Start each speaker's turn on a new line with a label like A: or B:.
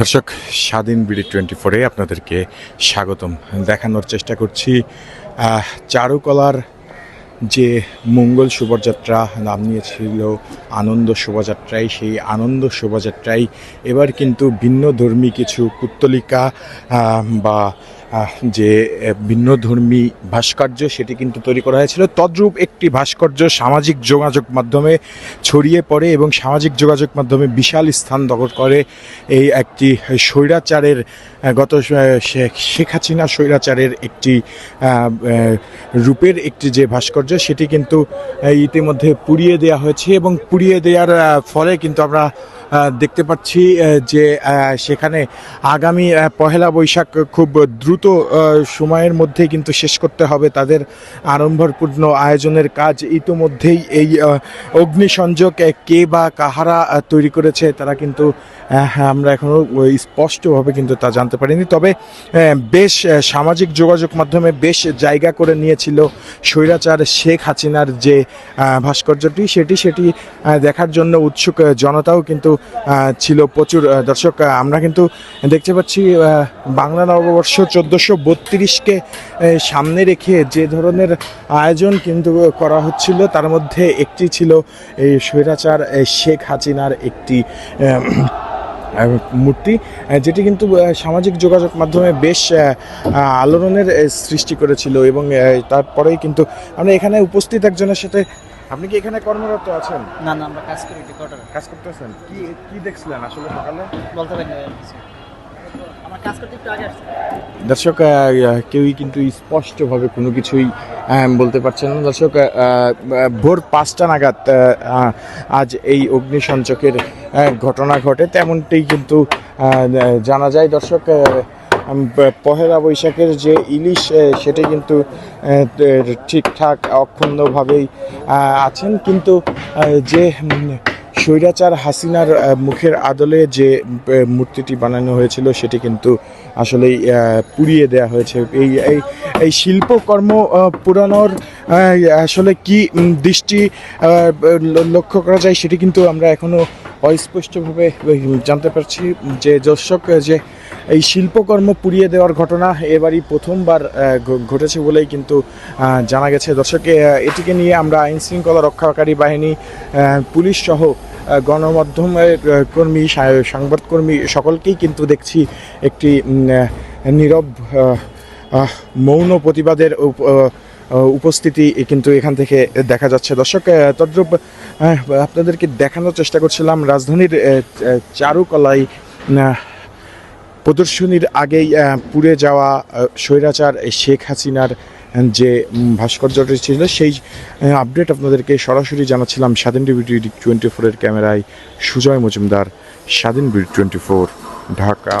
A: দর্শক, স্বাধীন BD twenty ফোরে আপনাদেরকে স্বাগতম। দেখানোর চেষ্টা করছি চারুকলার যে মঙ্গল শোভাযাত্রা নাম নিয়েছিল, আনন্দ শোভাযাত্রায় সেই আনন্দ শোভাযাত্রায় এবার কিন্তু ভিন্ন ধর্মী কিছু পুত্তলিকা বা যে ভিন্ন ধর্মী ভাস্কর্য সেটি কিন্তু তৈরি করা হয়েছিল। তদ্রূপ একটি ভাস্কর্য সামাজিক যোগাযোগ মাধ্যমে ছড়িয়ে পড়ে এবং সামাজিক যোগাযোগ মাধ্যমে বিশাল স্থান দখল করে এই একটি স্বৈরাচারের গত শেখ হাসিনা স্বৈরাচারের একটি রূপের একটি যে ভাস্কর্য সেটি কিন্তু ইতিমধ্যে পুড়িয়ে দেওয়া হয়েছে এবং পুড়িয়ে দেওয়ার ফলে কিন্তু আমরা দেখতে পাচ্ছি যে সেখানে আগামী পহেলা বৈশাখ খুব দ্রুত সময়ের মধ্যে কিন্তু শেষ করতে হবে তাদের আড়ম্বরপূর্ণ আয়োজনের কাজ। ইতোমধ্যেই এই অগ্নিসংযোগ কে বা কাহারা তৈরি করেছে তারা কিন্তু আহ, আমরা এখনও স্পষ্টভাবে কিন্তু তা জানতে পারিনি। তবে বেশ সামাজিক যোগাযোগ মাধ্যমে বেশ জায়গা করে নিয়েছিল স্বৈরাচার শেখ হাসিনার যে ভাস্কর্যটি সেটি সেটি দেখার জন্য উৎসুক জনতাও কিন্তু ছিল প্রচুর দর্শক আমরা কিন্তু দেখতে পাচ্ছি বাংলা নববর্ষ চোদ্দোশো বত্রিশকে সামনে রেখে যে ধরনের আয়োজন কিন্তু করা হচ্ছিল, তার মধ্যে একটি ছিল এই স্বৈরাচার শেখ হাসিনার একটি মূর্তি যেটি কিন্তু সামাজিক যোগাযোগ মাধ্যমে বেশ আলোড়নের সৃষ্টি করেছিল এবং তারপরেই কিন্তু আমরা এখানে উপস্থিত একজনের সাথে আপনি কি এখানে কর্মরত আছেন?
B: না না আমরা কাজ করি
A: কাজ করতেছেন? কি কি দেখছিলেন আসলে সকালে?
B: বলতে পারি
A: দর্শক কেউই কিন্তু স্পষ্টভাবে কোনো কিছুই বলতে পারছেন না। দর্শক ভোর পাঁচটা নাগাদ আজ এই আহ, ঘটনা ঘটে। তেমনটি কিন্তু জানা যায়। দর্শক পহেলা বৈশাখের যে ইলিশ সেটি কিন্তু ঠিকঠাক অক্ষুণ্ণভাবেই আছেন। কিন্তু যে স্বৈরাচার হাসিনার মুখের আদলে যে মূর্তিটি বানানো হয়েছিল সেটি কিন্তু আসলেই পুড়িয়ে দেওয়া হয়েছে। এই এই এই শিল্পকর্ম পুরানোর আসলে কি দৃষ্টি লক্ষ্য করা যায় সেটি কিন্তু আমরা এখনও অস্পষ্টভাবে জানতে পারছি যে দর্শক, যে এই শিল্পকর্ম পুড়িয়ে দেওয়ার ঘটনা এবারই প্রথমবার ঘটেছে বলেই কিন্তু জানা গেছে। দর্শক এটিকে নিয়ে আমরা আইন শৃঙ্খলা রক্ষাকারী বাহিনী পুলিশ সহ গণমাধ্যমের কর্মী সংবাদকর্মী সকলকেই কিন্তু দেখছি একটি নীরব মৌন প্রতিবাদের উপস্থিতি কিন্তু এখান থেকে দেখা যাচ্ছে। দর্শক তদ্রূপ আপনাদেরকে দেখানোর চেষ্টা করছিলাম রাজধানীর চারুকলায় প্রদর্শনীর আগেই পুড়ে যাওয়া স্বৈরাচার শেখ হাসিনার যে ভাস্কর্যটি ছিল, সেই আপডেট আপনাদেরকে সরাসরি জানাচ্ছিলাম স্বাধীন টিভি টোয়েন্টি ফোরের ক্যামেরায় সুজয় মজুমদার, স্বাধীন বিডি টোয়েন্টি ফোর, ঢাকা।